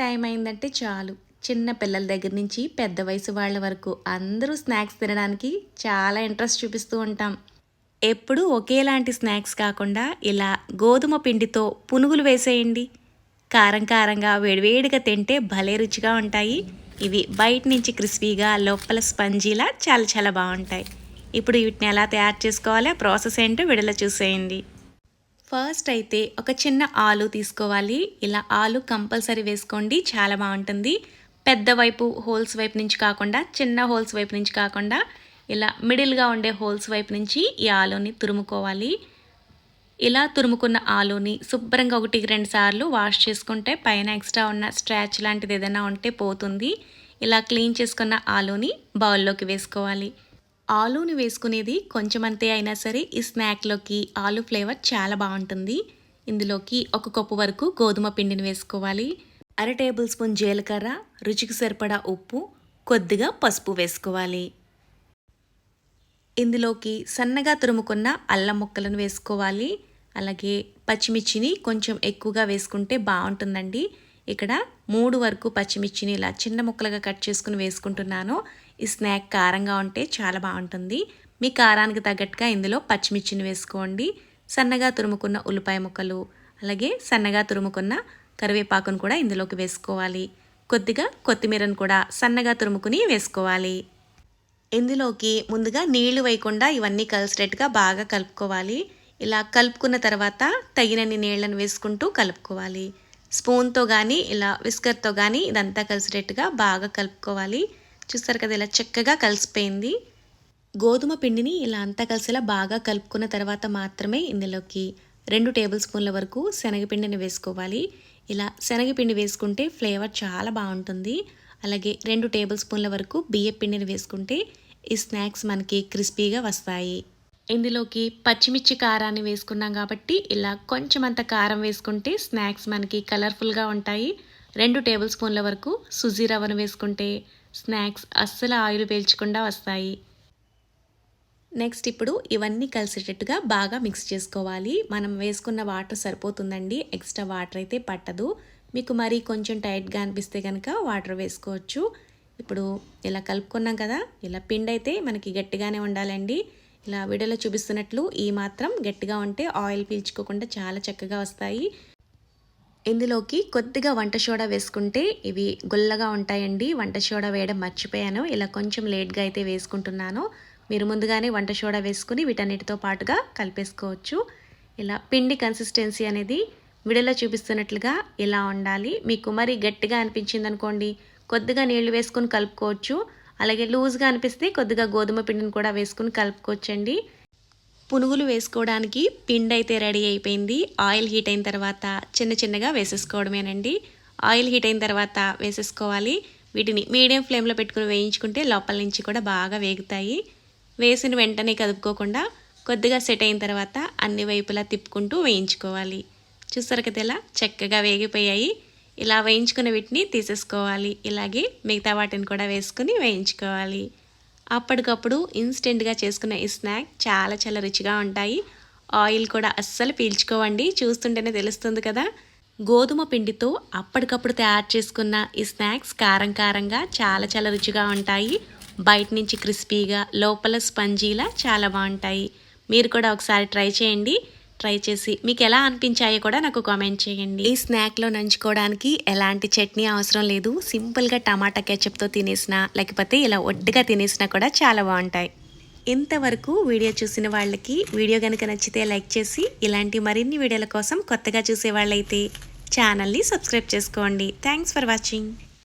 Time అయిందంటే చాలు. చిన్న పిల్లల దగ్గర నుంచి పెద్ద వయసు వాళ్ళ వరకు అందరూ స్నాక్స్ తినడానికి చాలా ఇంట్రెస్ట్ చూపిస్తూ ఉంటాం. ఎప్పుడూ ఒకేలాంటి స్నాక్స్ కాకుండా ఇలా గోధుమ పిండితో పునుగులు వేసేయండి. కారం కారంగా వేడివేడిగా తింటే భలే రుచిగా ఉంటాయి. ఇవి బయట నుంచి క్రిస్పీగా లోపల స్పంజీలా చాలా చాలా బాగుంటాయి. ఇప్పుడు వీటిని ఎలా తయారు చేసుకోవాలో ప్రాసెస్ ఏంటో విడల చూసేయండి. ఫస్ట్ అయితే ఒక చిన్న ఆలు తీసుకోవాలి. ఇలా ఆలు కంపల్సరీ వేసుకోండి. చాలా బాగుంటుంది. పెద్ద వైపు హోల్స్ వైపు నుంచి కాకుండా చిన్న హోల్స్ వైపు నుంచి కాకుండా ఇలా మిడిల్గా ఉండే హోల్స్ వైపు నుంచి ఈ ఆలుని తురుముకోవాలి. ఇలా తురుముకున్న ఆలుని శుభ్రంగా ఒకటికి రెండు సార్లు వాష్ చేసుకుంటే పైన ఎక్స్ట్రా ఉన్న స్ట్రాచ్ లాంటిది ఏదైనా ఉంటే పోతుంది. ఇలా క్లీన్ చేసుకున్న ఆలుని బౌల్లోకి వేసుకోవాలి. ఆలూని వేసుకునేది కొంచెం అంతే అయినా సరే ఈ స్నాక్లోకి ఆలు ఫ్లేవర్ చాలా బాగుంటుంది. ఇందులోకి ఒక కప్పు వరకు గోధుమ పిండిని వేసుకోవాలి. అర టేబుల్ స్పూన్ జీలకర్ర రుచికి సరిపడా ఉప్పు కొద్దిగా పసుపు వేసుకోవాలి. ఇందులోకి సన్నగా తురుముకున్న అల్లం ముక్కలను వేసుకోవాలి. అలాగే పచ్చిమిర్చిని కొంచెం ఎక్కువగా వేసుకుంటే బాగుంటుందండి. ఇక్కడ మూడు వరకు పచ్చిమిర్చిని ఇలా చిన్న ముక్కలుగా కట్ చేసుకుని వేసుకుంటున్నాను. ఈ స్నాక్ కారంగా ఉంటే చాలా బాగుంటుంది. మీ కారానికి తగ్గట్టుగా ఇందులో పచ్చిమిర్చిని వేసుకోండి. సన్నగా తురుముకున్న ఉల్లిపాయ ముక్కలు అలాగే సన్నగా తురుముకున్న కరివేపాకును కూడా ఇందులోకి వేసుకోవాలి. కొద్దిగా కొత్తిమీరను కూడా సన్నగా తురుముకుని వేసుకోవాలి. ఇందులోకి ముందుగా నీళ్ళు వేయకుండా ఇవన్నీ కలిసేట్టుగా బాగా కలుపుకోవాలి. ఇలా కలుపుకున్న తర్వాత తగినన్ని నీళ్ళను వేసుకుంటూ కలుపుకోవాలి. స్పూన్తో కానీ ఇలా విస్కర్తో కానీ ఇదంతా కలిసేటట్టుగా బాగా కలుపుకోవాలి. చూస్తారు కదా ఇలా చక్కగా కలిసిపోయింది. గోధుమ పిండిని ఇలా అంతా కలిసేలా బాగా కలుపుకున్న తర్వాత మాత్రమే ఇందులోకి రెండు టేబుల్ స్పూన్ల వరకు శనగపిండిని వేసుకోవాలి. ఇలా శనగపిండి వేసుకుంటే ఫ్లేవర్ చాలా బాగుంటుంది. అలాగే రెండు టేబుల్ స్పూన్ల వరకు బియ్య పిండిని వేసుకుంటే ఈ స్నాక్స్ మనకి క్రిస్పీగా వస్తాయి. ఇందులోకి పచ్చిమిర్చి కారాన్ని వేసుకున్నాం కాబట్టి ఇలా కొంచెం అంత కారం వేసుకుంటే స్నాక్స్ మనకి కలర్ఫుల్గా ఉంటాయి. రెండు టేబుల్ స్పూన్ల వరకు సుజీ రవ్వను వేసుకుంటే స్నాక్స్ అస్సలు ఆయిల్ పీల్చకుండా వస్తాయి. నెక్స్ట్ ఇప్పుడు ఇవన్నీ కలిసేటట్టుగా బాగా మిక్స్ చేసుకోవాలి. మనం వేసుకున్న వాటర్ సరిపోతుందండి. ఎక్స్ట్రా వాటర్ అయితే పట్టదు. మీకు మరీ కొంచెం టైట్గా అనిపిస్తే కనుక వాటర్ వేసుకోవచ్చు. ఇప్పుడు ఇలా కలుపుకున్నాం కదా ఇలా పిండి అయితే మనకి గట్టిగానే ఉండాలండి. ఇలా వీడియోలో చూపిస్తున్నట్లు ఈ మాత్రం గట్టిగా ఉంటే ఆయిల్ పీల్చుకోకుండా చాలా చక్కగా వస్తాయి. ఇందులోకి కొద్దిగా వంట సోడా వేసుకుంటే ఇవి గుల్లగా ఉంటాయండి. వంట సోడా వేయడం మర్చిపోయాను. ఇలా కొంచెం లేట్గా అయితే వేసుకుంటున్నాను. మీరు ముందుగానే వంట సోడా వేసుకుని వీటన్నిటితో పాటుగా కలిపేసుకోవచ్చు. ఇలా పిండి కన్సిస్టెన్సీ అనేది విడలో చూపిస్తున్నట్లుగా ఇలా ఉండాలి. మీకు మరి గట్టిగా అనిపించింది అనుకోండి కొద్దిగా నీళ్ళు వేసుకొని కలుపుకోవచ్చు. అలాగే లూజ్గా అనిపిస్తే కొద్దిగా గోధుమ పిండిని కూడా వేసుకుని కలుపుకోవచ్చండి. పునుగులు వేసుకోవడానికి పిండి అయితే రెడీ అయిపోయింది. ఆయిల్ హీట్ అయిన తర్వాత చిన్న చిన్నగా వేసేసుకోవడమేనండి. ఆయిల్ హీట్ అయిన తర్వాత వేసేసుకోవాలి. వీటిని మీడియం ఫ్లేమ్లో పెట్టుకుని వేయించుకుంటే లోపల నుంచి కూడా బాగా వేగుతాయి. వేసిన వెంటనే కదుపుకోకుండా కొద్దిగా సెట్ అయిన తర్వాత అన్ని వైపులా తిప్పుకుంటూ వేయించుకోవాలి. చూసారు కదా ఇలా చక్కగా వేగిపోయాయి. ఇలా వేయించుకున్న వీటిని తీసేసుకోవాలి. ఇలాగే మిగతా వాటిని కూడా వేసుకుని వేయించుకోవాలి. అప్పటికప్పుడు ఇన్స్టెంట్గా చేసుకున్న ఈ స్నాక్ చాలా చాలా రుచిగా ఉంటాయి. ఆయిల్ కూడా అస్సలు పీల్చుకోవండి. చూస్తుంటేనే తెలుస్తుంది కదా. గోధుమ పిండితో అప్పటికప్పుడు తయారు చేసుకున్న ఈ స్నాక్స్ కారం కారంగా చాలా చాలా రుచిగా ఉంటాయి. బయట నుంచి క్రిస్పీగా లోపల స్పంజీలా చాలా బాగుంటాయి. మీరు కూడా ఒకసారి ట్రై చేయండి. ట్రై చేసి మీకు ఎలా అనిపించాయో కూడా నాకు కామెంట్ చేయండి. ఈ స్నాక్లో నంచుకోవడానికి ఎలాంటి చట్నీ అవసరం లేదు. సింపుల్గా టమాటా కెచప్తో తినేసినా లేకపోతే ఇలా ఒట్టిగా తినేసినా కూడా చాలా బాగుంటాయి. ఇంతవరకు వీడియో చూసిన వాళ్ళకి వీడియో కనుక నచ్చితే లైక్ చేసి ఇలాంటి మరిన్ని వీడియోల కోసం కొత్తగా చూసే వాళ్ళైతే ఛానల్ని సబ్స్క్రైబ్ చేసుకోండి. Thanks for watching.